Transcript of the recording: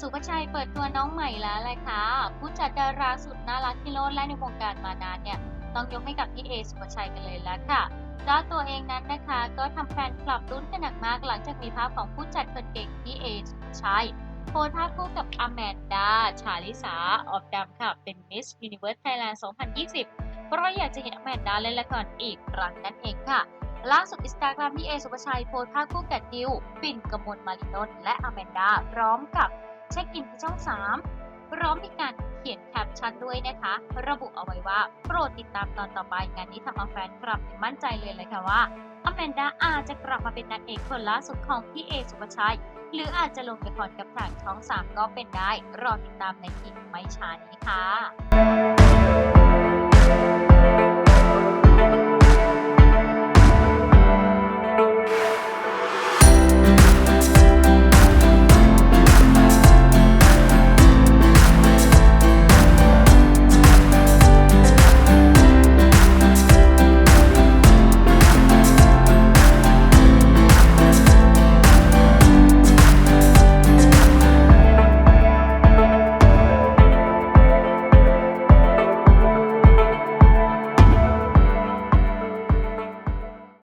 สุภชัยเปิดตัวน้องใหม่แล้วเลยค่ะ ผู้จัดดาราสุดน่ารักที่โลดแล่นในวงการมานานเนี่ยต้องยกให้กับพี่เอสุภชัยกันเลยแล้วค่ะเจ้าตัวเองนั้นนะคะก็ทำแฟนคลับลุ้นกันหนักมากหลังจากมีภาพของผู้จัดคนเก่งพี่เอสุภชัยโพสภาพคู่กับอแมนดา ชาลิสา ออบดำค่ะ เป็น Miss Universe Thailand 2020 เพราะอยากจะเห็นอแมนดาเล่นละครอีกครั้งนั่นเองค่ะ ล่าสุดอินสตาแกรมพี่เอสุภชัยโพสภาพคู่กับดิวปิ่นกมลมารินนท์และอแมนดา พร้อมกับ เช็คอินที่ช่อง 3 พร้อมมีการเขียนแคปชั่นด้วยนะคะ ระบุเอาไว้ว่าโปรดติดตามตอนต่อไปงานนี้ทำเอาแฟนคลับมั่นใจเลยเลยค่ะว่าอแมนดาอาจจะกลับมาเป็นนางเอกคนล่าสุดของพี่เอสุภชัย หรืออาจจะลงละครกับทางช่อง 3 ก็เป็นได้ รอติดตามในอีกไม่ช้านี้ค่ะ